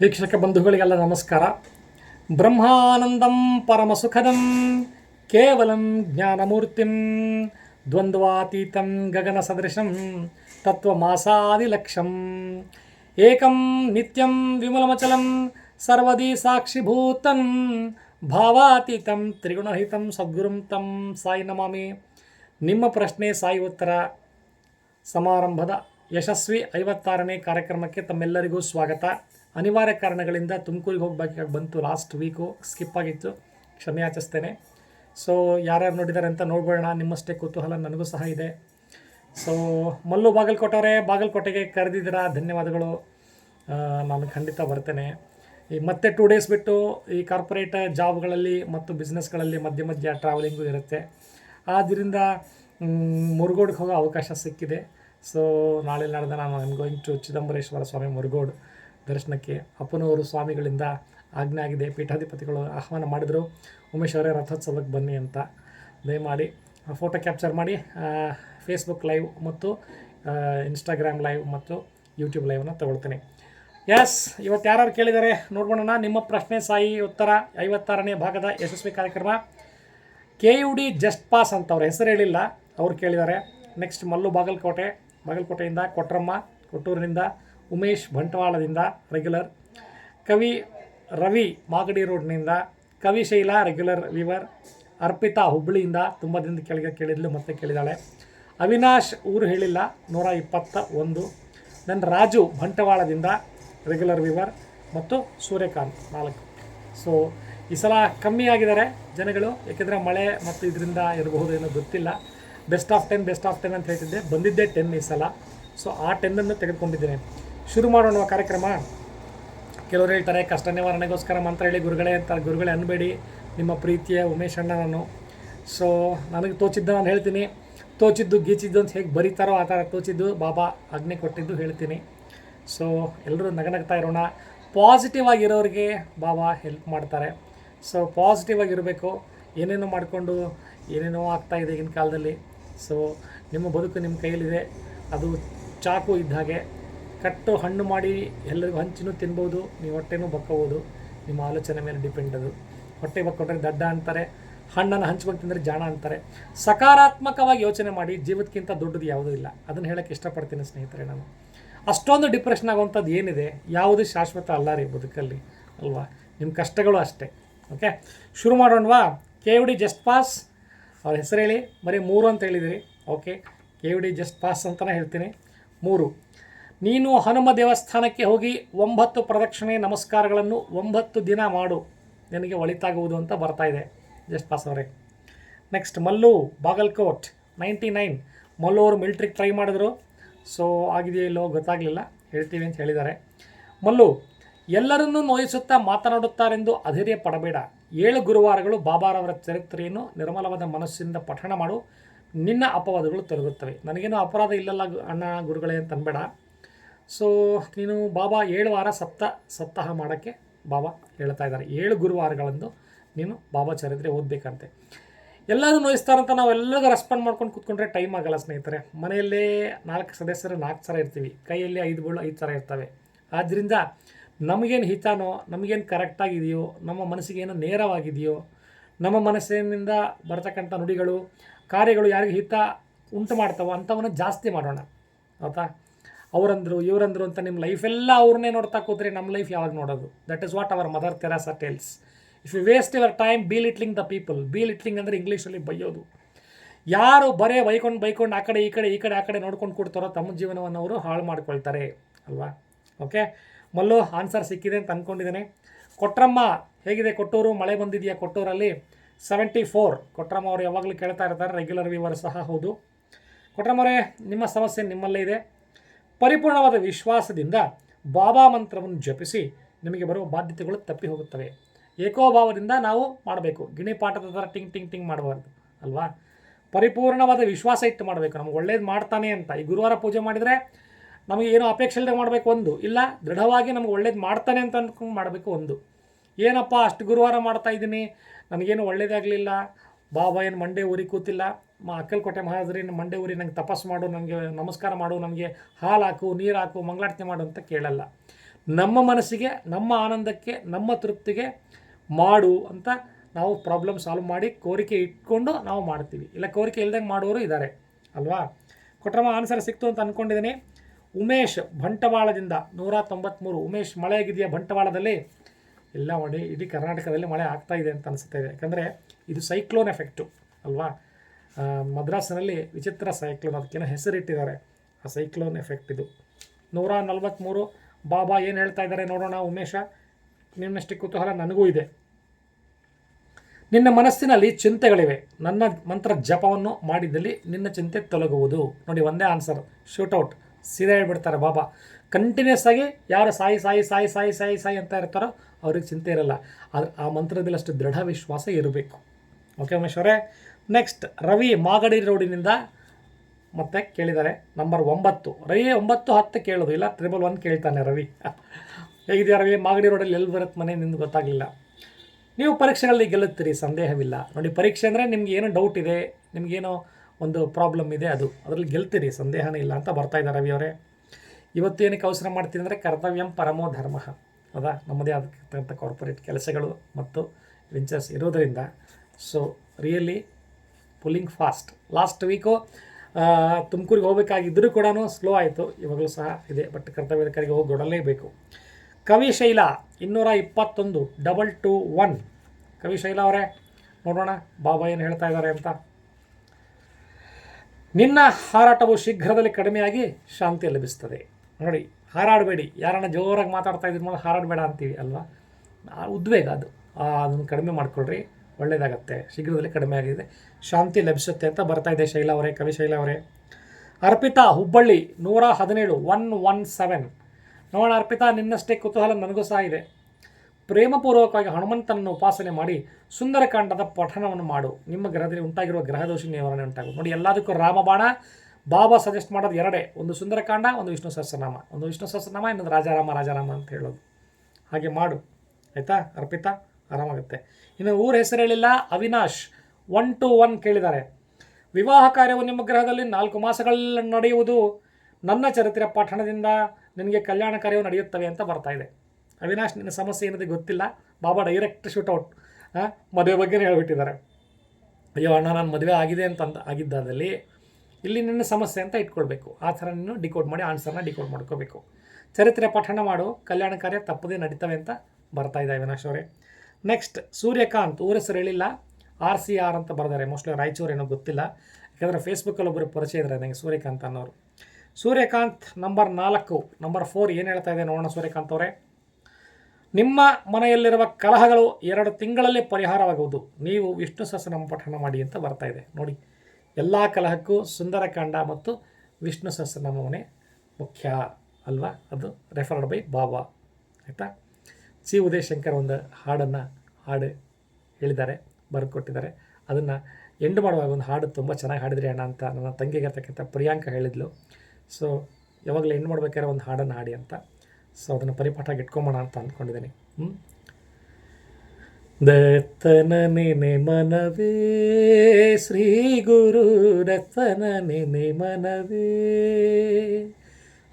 ವೀಕ್ಷಕ ಬಂಧುಗಳಿಗೆಲ್ಲ ನಮಸ್ಕಾರ. ಬ್ರಹ್ಮಾನಂದಂ ಪರಮಸುಖದಂ, ಕೇವಲಂ ಜ್ಞಾನಮೂರ್ತಿಂ, ದ್ವಂದ್ವಾತೀತಂ ಗಗನ ಸದೃಶಂ ತತ್ವಮಾಸಾದಿಲಕ್ಷಂ ಏಕಂ ನಿತ್ಯಂ ವಿಮಲಮಚಲಂ, ಸರ್ವದಿ ಸಾಕ್ಷಿಭೂತಂ, ಭಾವಾತೀತಂ ತ್ರಿಗುಣರಹಿತಂ, ಸದ್ಗುರುಂ ತಂ ಸಾಯಿ ನಮಾಮಿ. ನಿಮ್ಮ ಪ್ರಶ್ನೆ ಸಾಯಿ ಉತ್ತರ. ಸಮಾರಂಭದ ಯಶಸ್ವಿ ಐವತ್ತಾರನೇ ಕಾರ್ಯಕ್ರಮಕ್ಕೆ ತಮ್ಮೆಲ್ಲರಿಗೂ ಸ್ವಾಗತ. ಅನಿವಾರ್ಯ ಕಾರಣಗಳಿಂದ ತುಮಕೂರಿಗೆ ಹೋಗಬೇಕಾಗಿ ಬಂತು ಲಾಸ್ಟ್ ವೀಕು ಸ್ಕಿಪ್ ಆಗಿತ್ತು, ಕ್ಷಮೆ ಆಚರಿಸ್ತೇನೆ ಸೊ ಯಾರ್ಯಾರು ನೋಡಿದ್ದಾರೆ ಅಂತ ನೋಡ್ಬೋಣ ನಿಮ್ಮಷ್ಟೇ ಕುತೂಹಲ ನನಗೂ ಸಹ ಇದೆ. ಸೊ ಮಲ್ಲು ಬಾಗಲಕೋಟವರೇ, ಬಾಗಲಕೋಟೆಗೆ ಕರೆದಿದ್ದೀರಾ? ಧನ್ಯವಾದಗಳು. ನಾನು ಖಂಡಿತ ಬರ್ತೇನೆ. ಈ ಮತ್ತೆ ಟೂ ಡೇಸ್ ಬಿಟ್ಟು ಈ ಕಾರ್ಪೊರೇಟ್ ಜಾಬ್ಗಳಲ್ಲಿ ಮತ್ತು ಬಿಸ್ನೆಸ್ಗಳಲ್ಲಿ ಮಧ್ಯ ಮಧ್ಯ ಟ್ರಾವೆಲಿಂಗು ಇರುತ್ತೆ. ಆದ್ದರಿಂದ ಮುರುಗೋಡ್ಗೆ ಹೋಗೋ ಅವಕಾಶ ಸಿಕ್ಕಿದೆ. ಸೊ ನಾಳೆ ನಾಡ್ದು ನಾನು I going to Chidambareshwara Swami Murgod. ದರ್ಶನಕ್ಕೆ ಅಪ್ಪನವರು ಸ್ವಾಮಿಗಳಿಂದ ಆಜ್ಞೆ ಆಗಿದೆ. ಪೀಠಾಧಿಪತಿಗಳು ಆಹ್ವಾನ ಮಾಡಿದರು. ಉಮೇಶ್ ಅವರೇ ರಥೋತ್ಸವಕ್ಕೆ ಬನ್ನಿ ಅಂತ. ದಯಮಾಡಿ ಫೋಟೋ ಕ್ಯಾಪ್ಚರ್ ಮಾಡಿ ಫೇಸ್ಬುಕ್ ಲೈವ್ ಮತ್ತು ಇನ್ಸ್ಟಾಗ್ರಾಮ್ ಲೈವ್ ಮತ್ತು ಯೂಟ್ಯೂಬ್ ಲೈವನ್ನು ತಗೊಳ್ತೀನಿ. ಎಸ್ ಇವತ್ತು ಯಾರು ಕೇಳಿದ್ದಾರೆ ನೋಡ್ಬೋಣ ನಿಮ್ಮ ಪ್ರಶ್ನೆ, ಸಾಯಿ, ಉತ್ತರ ಐವತ್ತಾರನೇ ಭಾಗದ ಯಶಸ್ವಿ ಕಾರ್ಯಕ್ರಮ. K U D just pass ಅಂತ ಅವ್ರ ಹೆಸರು ಹೇಳಿಲ್ಲ, ಅವ್ರು ಕೇಳಿದ್ದಾರೆ. ನೆಕ್ಸ್ಟ್ ಮಲ್ಲು ಬಾಗಲಕೋಟೆ, ಬಾಗಲಕೋಟೆಯಿಂದ ಕೊಟ್ರಮ್ಮ, ಕೊಟ್ಟೂರಿನಿಂದ ಉಮೇಶ್ ಬಂಟ್ವಾಳದಿಂದ ರೆಗ್ಯುಲರ್ ಕವಿ ರವಿ ಮಾಗಡಿ ರೋಡ್ನಿಂದ ಕವಿಶೈಲ ರೆಗ್ಯುಲರ್ ವಿವರ್ ಅರ್ಪಿತಾ ಹುಬ್ಬಳ್ಳಿಯಿಂದ ತುಂಬ ದಿನದ ಕೆಳಗೆ ಕೇಳಿದ್ಲು, ಮತ್ತೆ ಕೇಳಿದ್ದಾಳೆ ಅವಿನಾಶ್ ಊರು ಹೇಳಿಲ್ಲ, ನೂರ ಇಪ್ಪತ್ತ ಒಂದು. ನನ್ನ ರಾಜು ಬಂಟವಾಳದಿಂದ ರೆಗ್ಯುಲರ್ ವಿವರ್ ಮತ್ತು ಸೂರ್ಯಕಾಂತ್ ನಾಲ್ಕು. ಸೊ ಈ ಸಲ ಕಮ್ಮಿ ಆಗಿದ್ದಾರೆ ಜನಗಳು ಏಕೆಂದರೆ ಮಳೆ ಮತ್ತು ಇದರಿಂದ ಇರಬಹುದು ಏನೋ ಗೊತ್ತಿಲ್ಲ. Best of ten best of ten ಅಂತ ಹೇಳ್ತಿದ್ದೆ. ಬಂದಿದ್ದೆ ಟೆನ್ ಈ ಸಲ. ಸೊ ಆ ಟೆನ್ನನ್ನು ತೆಗೆದುಕೊಂಡಿದ್ದೇನೆ. ಶುರು ಮಾಡೋಣ ಕಾರ್ಯಕ್ರಮ. ಕೆಲವರು ಹೇಳ್ತಾರೆ ಕಷ್ಟ ನಿವಾರಣೆಗೋಸ್ಕರ ಮಂತ್ರ ಹೇಳಿ ಗುರುಗಳೇ ಅಂತ. ಗುರುಗಳೇ ಅನ್ಬೇಡಿ, ನಿಮ್ಮ ಪ್ರೀತಿಯ ಉಮೇಶ್ ಅಣ್ಣ ನಾನು ಸೊ ನನಗೆ ತೋಚಿದ್ದ ನಾನು ಹೇಳ್ತೀನಿ. ತೋಚಿದ್ದು, ಗೀಚಿದ್ದು ಅಂತ ಹೇಗೆ ಬರೀತಾರೋ ಆ ಥರ ತೋಚಿದ್ದು ಬಾಬಾ ಅಗ್ನಿ ಕೊಟ್ಟಿದ್ದು ಹೇಳ್ತೀನಿ. ಸೊ ಎಲ್ಲರೂ ನಗನಗ್ತಾ ಇರೋಣ. ಪಾಸಿಟಿವ್ ಆಗಿರೋರಿಗೆ ಬಾಬಾ ಹೆಲ್ಪ್ ಮಾಡ್ತಾರೆ. ಸೊ ಪಾಸಿಟಿವ್ ಆಗಿರಬೇಕು. ಏನೇನೋ ಮಾಡಿಕೊಂಡು ಏನೇನೋ ಆಗ್ತಾ ಇದೆ ಈಗಿನ ಕಾಲದಲ್ಲಿ. ಸೊ ನಿಮ್ಮ ಬದುಕು ನಿಮ್ಮ ಕೈಯಲ್ಲಿದೆ. ಅದು ಚಾಕು ಇದ್ದ ಹಾಗೆ. ಕಟ್ಟು ಹಣ್ಣು ಮಾಡಿ ಎಲ್ಲರಿಗೂ ಹಂಚಿನೂ ತಿನ್ಬೋದು, ನೀವು ಹೊಟ್ಟೆನೂ ಬಕ್ಕೋಬೋದು. ನಿಮ್ಮ ಆಲೋಚನೆ ಮೇಲೆ ಡಿಪೆಂಡ್ ಅದು. ಹೊಟ್ಟೆ ಬಕ್ಕೊಟ್ರೆ ದಡ್ಡ ಅಂತಾರೆ, ಹಣ್ಣನ್ನು ಹಂಚ್ಕೊಂಡು ತಿಂದರೆ ಜಾಣ ಅಂತಾರೆ. ಸಕಾರಾತ್ಮಕವಾಗಿ ಯೋಚನೆ ಮಾಡಿ ಜೀವಕ್ಕಿಂತ ದೊಡ್ಡದು ಯಾವುದೂ ಇಲ್ಲ. ಅದನ್ನು ಹೇಳಕ್ಕೆ ಇಷ್ಟಪಡ್ತೀನಿ ಸ್ನೇಹಿತರೆ ನಾನು. ಅಷ್ಟೊಂದು ಡಿಪ್ರೆಷನ್ ಆಗುವಂಥದ್ದು ಏನಿದೆ? ಯಾವುದು ಶಾಶ್ವತ ಅಲ್ಲ ರೀ ಬದುಕಲ್ಲಿ ಅಲ್ವಾ? ನಿಮ್ಮ ಕಷ್ಟಗಳು ಅಷ್ಟೇ ಓಕೆ ಶುರು ಮಾಡೋಣವಾ? K U D just pass ಅವ್ರ ಹೆಸರು ಹೇಳಿ, ಬರೀ ಮೂರು ಅಂತ ಹೇಳಿದಿರಿ okay K U D just pass ಅಂತಲೇ ಹೇಳ್ತೀನಿ. ಮೂರು. ನೀನು ಹನುಮ ದೇವಸ್ಥಾನಕ್ಕೆ ಹೋಗಿ ಒಂಬತ್ತು ಪ್ರದಕ್ಷಿಣೆ ನಮಸ್ಕಾರಗಳನ್ನು ಒಂಬತ್ತು ದಿನ ಮಾಡು. ನಿನಗೆ ಒಳಿತಾಗುವುದು ಅಂತ ಬರ್ತಾ ಇದೆ. ಜಸ್ಟ್ ಪಾಸ್ ಅವರೇ. Next Mallu, Bagalkot ninety nine Malluru ಅವರು ಮಿಲ್ಟ್ರಿಗೆ ಟ್ರೈ ಮಾಡಿದ್ರು. ಸೊ ಆಗಿದೆಯೋ ಇಲ್ಲೋ ಗೊತ್ತಾಗಲಿಲ್ಲ. ಹೇಳ್ತೀವಿ ಅಂತ ಹೇಳಿದ್ದಾರೆ. ಮಲ್ಲು, ಎಲ್ಲರನ್ನೂ ನೋಯಿಸುತ್ತಾ ಮಾತನಾಡುತ್ತಾರೆಂದು ಅಧೈರ್ಯ ಪಡಬೇಡ. ಏಳು ಗುರುವಾರಗಳು ಬಾಬಾರವರ ಚರಿತ್ರೆಯನ್ನು ನಿರ್ಮಲವಾದ ಮನಸ್ಸಿಂದ ಪಠಣ ಮಾಡು. ನಿನ್ನ ಅಪವಾದಗಳು ತೊಲಗುತ್ತವೆ. ನನಗೇನು ಅಪರಾಧ ಇಲ್ಲಲ್ಲ ಅಣ್ಣ, ಗುರುಗಳೇ ಅಂತ ಅನ್ಬೇಡ. ಸೊ ನೀನು ಬಾಬಾ ಏಳು ವಾರ ಸಪ್ತ ಸಪ್ತಾಹ ಮಾಡೋಕ್ಕೆ ಬಾಬಾ ಹೇಳ್ತಾ ಇದ್ದಾರೆ. ಏಳು ಗುರುವಾರಗಳಂದು ನೀನು ಬಾಬಾ ಚರಿತ್ರೆ ಓದಬೇಕಂತೆ. ಎಲ್ಲರೂ ನೋಯಿಸ್ತಾರಂತ ನಾವು ಎಲ್ಲರಿಗೂ ರೆಸ್ಪಾಂಡ್ ಮಾಡ್ಕೊಂಡು ಕೂತ್ಕೊಂಡ್ರೆ ಟೈಮ್ ಆಗಲ್ಲ ಸ್ನೇಹಿತರೆ. ಮನೆಯಲ್ಲೇ ನಾಲ್ಕು ಸದಸ್ಯರು ನಾಲ್ಕು ಥರ ಇರ್ತೀವಿ. ಕೈಯಲ್ಲಿ ಐದು ಬೀಳು ಐದು ಥರ ಇರ್ತವೆ. ಆದ್ದರಿಂದ ನಮಗೇನು ಹಿತಾನೋ, ನಮಗೇನು ಕರೆಕ್ಟಾಗಿದೆಯೋ ನಮ್ಮ ಮನಸ್ಸಿಗೆ ಏನು ನೇರವಾಗಿದೆಯೋ, ನಮ್ಮ ಮನಸ್ಸಿನಿಂದ ಬರ್ತಕ್ಕಂಥ ನುಡಿಗಳು, ಕಾರ್ಯಗಳು ಯಾರಿಗೆ ಹಿತ ಉಂಟು ಮಾಡ್ತಾವೋ ಅಂಥವನ್ನು ಜಾಸ್ತಿ ಮಾಡೋಣ. ಆಯ್ತಾ? ಅವರಂದ್ರು, ಇವರಂದ್ರು ಅಂತ ನಿಮ್ಮ ಲೈಫೆಲ್ಲ ಅವ್ರನ್ನೇ ನೋಡ್ತಾ ಕೂತ್ರೆ ನಮ್ಮ ಲೈಫ್ ಯಾವಾಗ ನೋಡೋದು? That is what our mother Teresa tells if you waste your time belittling the people belittling ಅಂದರೆ ಇಂಗ್ಲೀಷಲ್ಲಿ ಬೈಯೋದು ಯಾರು ಬರೇ ಬೈಕೊಂಡು ಬೈಕೊಂಡು ಆ ಕಡೆ, ಈ ಕಡೆ ಈ ಕಡೆ, ಆ ಕಡೆ ನೋಡ್ಕೊಂಡು ಕೊಡ್ತಾರೋ ತಮ್ಮ ಜೀವನವನ್ನು ಅವರು ಹಾಳು ಮಾಡ್ಕೊಳ್ತಾರೆ, ಅಲ್ವಾ? ಓಕೆ ಮಲ್ಲು ಆನ್ಸರ್ ಸಿಕ್ಕಿದೆ ಅಂತ ಅಂದ್ಕೊಂಡಿದ್ದೇನೆ ಕೊಟ್ರಮ್ಮ, ಹೇಗಿದೆ ಕೊಟ್ಟೂರು? ಮಳೆ ಬಂದಿದೆಯಾ ಕೊಟ್ಟೂರಲ್ಲಿ? ಸೆವೆಂಟಿ ಫೋರ್ ಕೊಟ್ರಮ್ಮ ಅವರು ಯಾವಾಗಲೂ ಕೇಳ್ತಾ ಇರ್ತಾರೆ ರೆಗ್ಯುಲರ್ ವ್ಯೂವರ್ ಸಹ ಹೌದು. ಕೊಟ್ರಮ್ಮವರೇ ನಿಮ್ಮ ಸಮಸ್ಯೆ ನಿಮ್ಮಲ್ಲೇ ಇದೆ. ಪರಿಪೂರ್ಣವಾದ ವಿಶ್ವಾಸದಿಂದ ಬಾಬಾ ಮಂತ್ರವನ್ನು ಜಪಿಸಿ ನಿಮಗೆ ಬರುವ ಬಾಧ್ಯತೆಗಳು ತಪ್ಪಿ ಹೋಗುತ್ತವೆ. ಏಕೋಭಾವದಿಂದ ನಾವು ಮಾಡಬೇಕು. ಗಿಣಿಪಾಠದ ಥರ ಟಿಂಗ್ ಟಿಂಗ್ ಟಿಂಗ್ ಮಾಡಬಾರ್ದು, ಅಲ್ವಾ? ಪರಿಪೂರ್ಣವಾದ ವಿಶ್ವಾಸ ಇಟ್ಟು ಮಾಡಬೇಕು. ನಮ್ಗೆ ಒಳ್ಳೇದು ಮಾಡ್ತಾನೆ ಅಂತ. ಈ ಗುರುವಾರ ಪೂಜೆ ಮಾಡಿದರೆ ನಮಗೆ ಏನೋ ಅಪೇಕ್ಷೆ ಇಲ್ಲದೆ ಮಾಡಬೇಕು ಒಂದು. ಇಲ್ಲ, ದೃಢವಾಗಿ ನಮ್ಗೆ ಒಳ್ಳೇದು ಮಾಡ್ತಾನೆ ಅಂತ ಅಂದ್ಕೊಂಡು ಮಾಡಬೇಕು ಒಂದು. ಏನಪ್ಪ ಅಷ್ಟು ಗುರುವಾರ ಮಾಡ್ತಾ ಇದ್ದೀನಿ? ನನಗೇನು ಒಳ್ಳೇದಾಗಲಿಲ್ಲ. ಬಾಬಾ ಏನು ಮಂಡೆ ಊರಿ ಕೂತಿಲ್ಲ. ಅಕ್ಕಲ್ಕೋಟೆ ಮಹಾರಾಜರಿ ಮಂಡೆ ಊರಿ ನಂಗೆ ತಪಸ್ಸು ಮಾಡು ನನಗೆ ನಮಸ್ಕಾರ ಮಾಡು ನನಗೆ ಹಾಲು ಹಾಕು, ನೀರು ಹಾಕು, ಮಂಗಳಾರತಿ ಮಾಡು ಅಂತ ಕೇಳಲ್ಲ. ನಮ್ಮ ಮನಸ್ಸಿಗೆ, ನಮ್ಮ ಆನಂದಕ್ಕೆ, ನಮ್ಮ ತೃಪ್ತಿಗೆ ಮಾಡು ಅಂತ ನಾವು ಪ್ರಾಬ್ಲಮ್ ಸಾಲ್ವ್ ಮಾಡಿ ಕೋರಿಕೆ ಇಟ್ಕೊಂಡು ನಾವು ಮಾಡ್ತೀವಿ. ಇಲ್ಲ, ಕೋರಿಕೆ ಇಲ್ದಂಗೆ ಮಾಡೋರು ಇದ್ದಾರೆ, ಅಲ್ವಾ? ಕೊಟ್ರಮ್ಮ ಆನ್ಸರ್ ಸಿಕ್ತು ಅಂತ ಅಂದ್ಕೊಂಡಿದ್ದೀನಿ ಉಮೇಶ್ ಬಂಟವಾಳದಿಂದ ನೂರ ತೊಂಬತ್ತ್ಮೂರು ಉಮೇಶ್, ಮಳೆ ಆಗಿದೆಯಾ ಬಂಟವಾಳದಲ್ಲಿ? ಎಲ್ಲ ಮಾಡಿ ಇಡೀ ಕರ್ನಾಟಕದಲ್ಲಿ ಮಳೆ ಆಗ್ತಾ ಇದೆ ಅಂತ ಅನಿಸುತ್ತೆ. ಇದೆ ಯಾಕಂದರೆ ಇದು ಸೈಕ್ಲೋನ್ ಎಫೆಕ್ಟು ಅಲ್ವಾ? ಮದ್ರಾಸಿನಲ್ಲಿ ವಿಚಿತ್ರ ಸೈಕ್ಲೋನ್ ಅದಕ್ಕೇನೋ ಹೆಸರಿಟ್ಟಿದ್ದಾರೆ. ಆ ಸೈಕ್ಲೋನ್ ಎಫೆಕ್ಟ್ ಇದು. ನೂರ ನಲ್ವತ್ತ್ಮೂರು ಬಾಬಾ ಏನು ಹೇಳ್ತಾ ಇದ್ದಾರೆ ನೋಡೋಣ ಉಮೇಶ. ನಿನ್ನಷ್ಟು ಕುತೂಹಲ ನನಗೂ ಇದೆ. ನಿನ್ನ ಮನಸ್ಸಿನಲ್ಲಿ ಚಿಂತೆಗಳಿವೆ. ನನ್ನ ಮಂತ್ರ ಜಪವನ್ನು ಮಾಡಿದಲ್ಲಿ ನಿನ್ನ ಚಿಂತೆ ತೊಲಗುವುದು. ನೋಡಿ, ಒಂದೇ ಆನ್ಸರ್ ಶೂಟೌಟ್ ಸೀದಾ ಹೇಳ್ಬಿಡ್ತಾರೆ ಬಾಬಾ. ಕಂಟಿನ್ಯೂಸ್ ಆಗಿ ಯಾರು ಸಾಯಿ ಸಾಯಿ ಸಾಯಿ ಸಾಯಿ ಸಾಯಿ ಸಾಯಿ ಅಂತ ಇರ್ತಾರೋ ಅವ್ರಿಗೆ ಚಿಂತೆ ಇರಲ್ಲ. ಆದರೆ ಆ ಮಂತ್ರದಲ್ಲಿ ಅಷ್ಟು ದೃಢ ವಿಶ್ವಾಸ ಇರಬೇಕು. ಓಕೆ ಉಮೇಶ್ ಅವರೇ? ನೆಕ್ಸ್ಟ್ ರವಿ ಮಾಗಡಿ ರೋಡಿನಿಂದ ಮತ್ತೆ ಕೇಳಿದ್ದಾರೆ. ನಂಬರ್ ಒಂಬತ್ತು. ರವಿ, ಒಂಬತ್ತು ಹತ್ತು ಕೇಳೋದು. ಇಲ್ಲ ಟ್ರಿಬಲ್ ಒನ್ ಕೇಳ್ತಾನೆ ರವಿ. ಹೇಗಿದೆಯಾ ರವಿ? ಮಾಗಡಿ ರೋಡಲ್ಲಿ ಎಲ್ಲಿ ಬರುತ್ತೆ ಮನೆ ನಿಮ್ಗೆ ಗೊತ್ತಾಗಲಿಲ್ಲ. ನೀವು ಪರೀಕ್ಷೆಗಳಲ್ಲಿ ಗೆಲ್ಲುತ್ತೀರಿ, ಸಂದೇಹವಿಲ್ಲ. ನೋಡಿ, ಪರೀಕ್ಷೆ ಅಂದರೆ ನಿಮ್ಗೆ ಏನೋ ಡೌಟ್ ಇದೆ, ನಿಮಗೇನೋ ಒಂದು ಪ್ರಾಬ್ಲಮ್ ಇದೆ, ಅದು. ಅದರಲ್ಲಿ ಗೆಲ್ತೀರಿ, ಸಂದೇಹನೇ ಇಲ್ಲ ಅಂತ ಬರ್ತಾ ಇದ್ದಾರೆ ರವಿ ಅವರೇ. ಇವತ್ತು ಏನಕ್ಕೆ ಅವಸರ ಮಾಡ್ತೀನಿ ಅಂದರೆ ಕರ್ತವ್ಯಂ ಪರಮೋ ಧರ್ಮ. ಹೌದಾ? ನಮ್ಮದೇ ಆಗಿರ್ತಕ್ಕಂಥ ಕಾರ್ಪೊರೇಟ್ ಕೆಲಸಗಳು ಮತ್ತು ವೆಂಚರ್ಸ್ ಇರೋದರಿಂದ. So really pulling fast last week ತುಮಕೂರಿಗೆ ಹೋಗಬೇಕಾಗಿದ್ದರೂ ಕೂಡ ಸ್ಲೋ ಆಯಿತು. ಇವಾಗಲೂ ಸಹ ಇದೆ ಬಟ್ ಕರ್ತವ್ಯದ ಕಡೆಗೆ ಹೋಗಿ ಕೊಡಲೇಬೇಕು ಕವಿಶೈಲ ಇನ್ನೂರ ಇಪ್ಪತ್ತೊಂದು ಡಬಲ್ ಟು ಒನ್ ಕವಿಶೈಲ ಅವರೇ, ನೋಡೋಣ ಬಾಬಾ ಏನು ಹೇಳ್ತಾ ಇದ್ದಾರೆ ಅಂತ. ನಿನ್ನ ಹಾರಾಟವು ಶೀಘ್ರದಲ್ಲಿ ಕಡಿಮೆಯಾಗಿ ಶಾಂತಿ ಲಭಿಸ್ತದೆ ನೋಡಿ, ಹಾರಾಡಬೇಡಿ. ಯಾರನ್ನ ಜೋರಾಗಿ ಮಾತಾಡ್ತಾ ಇದ್ರ ಮೇಲೆ ಹಾರಾಡಬೇಡ ಅಂತೀವಿ ಅಲ್ವಾ? ಉದ್ವೇಗ ಅದು. ಅದನ್ನು ಕಡಿಮೆ ಮಾಡ್ಕೊಳ್ರಿ. ಒಳ್ಳೆಯದಾಗತ್ತೆ ಶೀಘ್ರದಲ್ಲಿ ಕಡಿಮೆ ಆಗಿದೆ. ಶಾಂತಿ ಲಭಿಸುತ್ತೆ ಅಂತ ಬರ್ತಾ ಇದೆ ಶೈಲ ಅವರೇ, ಕವಿ ಶೈಲ ಅವರೇ. ಅರ್ಪಿತಾ ಹುಬ್ಬಳ್ಳಿ ನೂರ ಹದಿನೇಳು, ಒನ್ ಒನ್ ಸೆವೆನ್. ನೋಡೋಣ ಅರ್ಪಿತಾ, ನಿನ್ನಷ್ಟೇ ಕುತೂಹಲ ನನಗೂ ಸಹ ಇದೆ. ಪ್ರೇಮಪೂರ್ವಕವಾಗಿ ಹನುಮಂತನನ್ನು ಉಪಾಸನೆ ಮಾಡಿ ಸುಂದರಕಾಂಡದ ಪಠಣವನ್ನು ಮಾಡು. ನಿಮ್ಮ ಗ್ರಹದಲ್ಲಿ ಉಂಟಾಗಿರುವ ಗ್ರಹದೋಷ ನಿವಾರಣೆ ನೋಡಿ, ಎಲ್ಲದಕ್ಕೂ ರಾಮಬಾಣ, ಬಾಬಾ ಸಜೆಸ್ಟ್ ಮಾಡೋದು ಎರಡೇ. ಒಂದು ಸುಂದರಕಾಂಡ, ಒಂದು ವಿಷ್ಣು ಸಹಸ್ರನಾಮ. ಒಂದು ವಿಷ್ಣು ಸಹಸ್ರನಾಮ, ಇನ್ನೊಂದು ರಾಜಾರಾಮ ರಾಜಾರಾಮ ಅಂತ ಹೇಳೋದು. ಹಾಗೆ ಮಾಡು. ಆಯಿತಾ, ಅರ್ಪಿತಾ? ಆರಾಮಾಗುತ್ತೆ. ಇನ್ನು ಊರ ಹೆಸರು ಹೇಳಿಲ್ಲ ಅವಿನಾಶ್ ಒನ್ ಟು ಒನ್ ಕೇಳಿದ್ದಾರೆ. ವಿವಾಹ ಕಾರ್ಯವು ನಿಮ್ಮ ಗ್ರಹದಲ್ಲಿ ನಾಲ್ಕು ಮಾಸಗಳಲ್ಲಿ ನಡೆಯುವುದು ನನ್ನ ಚರಿತ್ರೆ ಪಠಣದಿಂದ ನಿನಗೆ ಕಲ್ಯಾಣ ಕಾರ್ಯವು ನಡೆಯುತ್ತವೆ ಅಂತ ಬರ್ತಾ ಇದೆ. ಅವಿನಾಶ್, ನಿನ್ನ ಸಮಸ್ಯೆ ಏನಿದೆ ಗೊತ್ತಿಲ್ಲ. ಬಾಬಾ ಡೈರೆಕ್ಟ್ ಶೂಟೌಟ್ ಮದುವೆ ಬಗ್ಗೆನೇ ಹೇಳ್ಬಿಟ್ಟಿದ್ದಾರೆ. ಅಯ್ಯೋ ಅಣ್ಣ, ನಾನು ಮದುವೆ ಆಗಿದೆ ಅಂತ ಆಗಿದ್ದಾದಲ್ಲಿ ಇಲ್ಲಿ ನಿನ್ನ ಸಮಸ್ಯೆ ಅಂತ ಇಟ್ಕೊಳ್ಬೇಕು. ಆ ಥರ ನೀನು ಡಿಕೋಡ್ ಮಾಡಿ ಆನ್ಸರ್ನ ಡಿಕೋಡ್ ಮಾಡ್ಕೋಬೇಕು. ಚರಿತ್ರೆ ಪಠಣ ಮಾಡು. ಕಲ್ಯಾಣ ಕಾರ್ಯ ತಪ್ಪದೇ ನಡೀತವೆ ಅಂತ ಬರ್ತಾ ಇದೆ ಅವಿನಾಶ್ ಅವರೇ. ನೆಕ್ಸ್ಟ್ ಸೂರ್ಯಕಾಂತ್, ಊರ ಹೆಸರು ಹೇಳಿಲ್ಲ. ಆರ್ ಸಿ ಆರ್ ಅಂತ ಬರೆದಾರೆ ಮೋಸ್ಟ್ಲಿ ರಾಯಚೂರು ಏನೋ ಗೊತ್ತಿಲ್ಲ. ಯಾಕಂದರೆ ಫೇಸ್ಬುಕ್ಕಲ್ಲಿ ಒಬ್ಬರು ಪರಿಚಯ ಇದ್ದಾರೆ ನನಗೆ ಸೂರ್ಯಕಾಂತ್ ಅನ್ನೋರು. ಸೂರ್ಯಕಾಂತ್ ನಂಬರ್ ನಾಲ್ಕು ನಂಬರ್ ಫೋರ್ ಏನು ಹೇಳ್ತಾ ಇದೆ ನೋಡೋಣ ಸೂರ್ಯಕಾಂತ್ ಅವರೇ. ನಿಮ್ಮ ಮನೆಯಲ್ಲಿರುವ ಕಲಹಗಳು ಎರಡು ತಿಂಗಳಲ್ಲಿ ಪರಿಹಾರವಾಗುವುದು. ನೀವು ವಿಷ್ಣು ಸಹಸ್ರನಾಮ ಪಠಣ ಮಾಡಿ ಅಂತ ಬರ್ತಾ ಇದೆ. ನೋಡಿ, ಎಲ್ಲ ಕಲಹಕ್ಕೂ ಸುಂದರಕಾಂಡ ಮತ್ತು ವಿಷ್ಣು ಸಹಸ್ರನಾಮವೇ ಮುಖ್ಯ ಅಲ್ವಾ? ಅದು ರೆಫರ್ಡ್ ಬೈ ಬಾಬಾ. ಆಯಿತಾ? ಸಿ ಉದಯಶಂಕರ್ ಒಂದು ಹಾಡನ್ನು ಹಾಡು ಹೇಳಿದ್ದಾರೆ, ಬರ್ಕೊಟ್ಟಿದ್ದಾರೆ. ಅದನ್ನು ಎಂಡ್ ಮಾಡುವಾಗ ಒಂದು ಹಾಡು ತುಂಬ ಚೆನ್ನಾಗಿ ಹಾಡಿದ್ರಿ ಅಣ್ಣ ಅಂತ ನನ್ನ ತಂಗಿಗೆ ಇರ್ತಕ್ಕಂಥ ಪ್ರಿಯಾಂಕ ಹೇಳಿದ್ಲು. ಸೊ ಯಾವಾಗಲೂ ಎಂಡ್ ಮಾಡ್ಬೇಕಾದ್ರೆ ಒಂದು ಹಾಡನ್ನು ಹಾಡಿ ಅಂತ. ಸೊ ಅದನ್ನು ಪರಿಪಾಠಾಗಿ ಇಟ್ಕೊಂಬೋಣ ಅಂತ ಅಂದ್ಕೊಂಡಿದ್ದೀನಿ ದತ್ತನ ನೆನೆ ಮನವೇ, ಶ್ರೀ ಗುರು ದತ್ತನ ನೆನೆ ಮನವೇ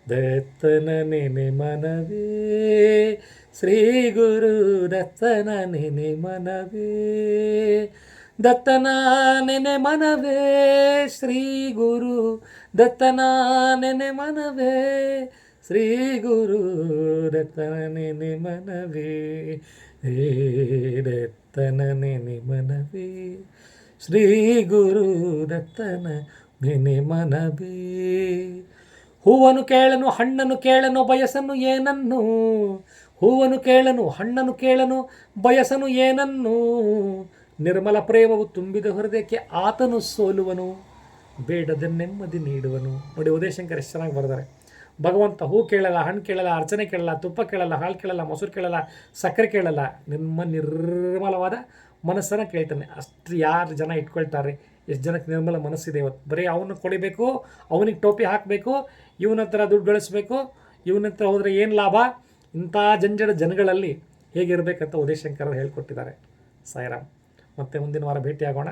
ದತ್ತನ ನೆನೆ ಮನವೇ ಶ್ರೀ ಗುರು ದತ್ತನ ನೆನೆ ಮನವೇ, ದತ್ತನ ನೆನೆ ಮನವೇ ಶ್ರೀ ಗುರು ದತ್ತನ ನೆನೆ ಮನವೇ ಶ್ರೀ ಗುರು ದತ್ತನ ನೆನೆ ಮನವೇ ದತ್ತನ ನೆನೆ ಮನವೇ ಶ್ರೀ ಗುರು ದತ್ತನ ನೆನೆ ಮನವೇ. ಹೂವನ್ನು ಕೇಳನು ಹಣ್ಣನ್ನು ಕೇಳನು ಬಯಸನ್ನು ಏನನ್ನು? ಹೂವನು ಕೇಳನು, ಹಣ್ಣನು ಕೇಳನು, ಬಯಸನು ಏನನ್ನು? ನಿರ್ಮಲ ಪ್ರೇಮವು ತುಂಬಿದ ಹೃದಯಕ್ಕೆ ಆತನು ಸೋಲುವನು, ಬೇಡದ ನೆಮ್ಮದಿ ನೀಡುವನು. ನೋಡಿ, ಉದಯಶಂಕರ್ ಎಷ್ಟು ಚೆನ್ನಾಗಿ ಬರ್ತಾರೆ ಭಗವಂತ ಹೂ ಕೇಳಲ್ಲ, ಹಣ್ಣು ಕೇಳಲ್ಲ, ಅರ್ಚನೆ ಕೇಳಲ್ಲ, ತುಪ್ಪ ಕೇಳಲ್ಲ, ಹಾಲು ಕೇಳಲ್ಲ, ಮೊಸರು ಕೇಳಲ್ಲ, ಸಕ್ಕರೆ ಕೇಳಲ್ಲ. ನಿಮ್ಮ ನಿರ್ಮಲವಾದ ಮನಸ್ಸನ್ನು ಕೇಳ್ತಾನೆ. ಅಷ್ಟು ಯಾರು ಜನ ಇಟ್ಕೊಳ್ತಾರೆ? ಎಷ್ಟು ಜನಕ್ಕೆ ನಿರ್ಮಲ ಮನಸ್ಸಿದೆ ಇವತ್ತು? ಬರೀ ಅವನು ಕೊಡಿಬೇಕು, ಅವನಿಗೆ ಟೋಪಿ ಹಾಕಬೇಕು ಇವನ ಹತ್ರ ದುಡ್ಡು ಗಳಿಸ್ಬೇಕು ಇವನ ಹತ್ರ ಹೋದರೆ ಏನು ಲಾಭ? ಇಂಥ ಜಂಜಡ ಜನಗಳಲ್ಲಿ ಹೇಗಿರಬೇಕಂತ ಉದಯಶಂಕರ್ ಹೇಳ್ಕೊಟ್ಟಿದ್ದಾರೆ. ಸಾಯಿರಾಮ್, ಮತ್ತೆ ಮುಂದಿನ ವಾರ ಭೇಟಿಯಾಗೋಣ.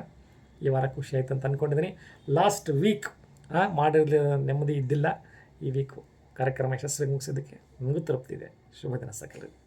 ಈ ವಾರ ಖುಷಿ ಆಯ್ತು ಅಂತ ಅಂದ್ಕೊಂಡಿದ್ದೀನಿ ಲಾಸ್ಟ್ ವೀಕ್ ಮಾಡಿರಲಿ ನೆಮ್ಮದಿ ಇದ್ದಿಲ್ಲ. ಈ ವೀಕು ಕಾರ್ಯಕ್ರಮ ಯಶಸ್ವಿ ಮುಗಿಸೋದಕ್ಕೆ ನಿಮಗೂ ತೃಪ್ತಿದೆ ಶುಭ ದಿನ ಸಕಲರು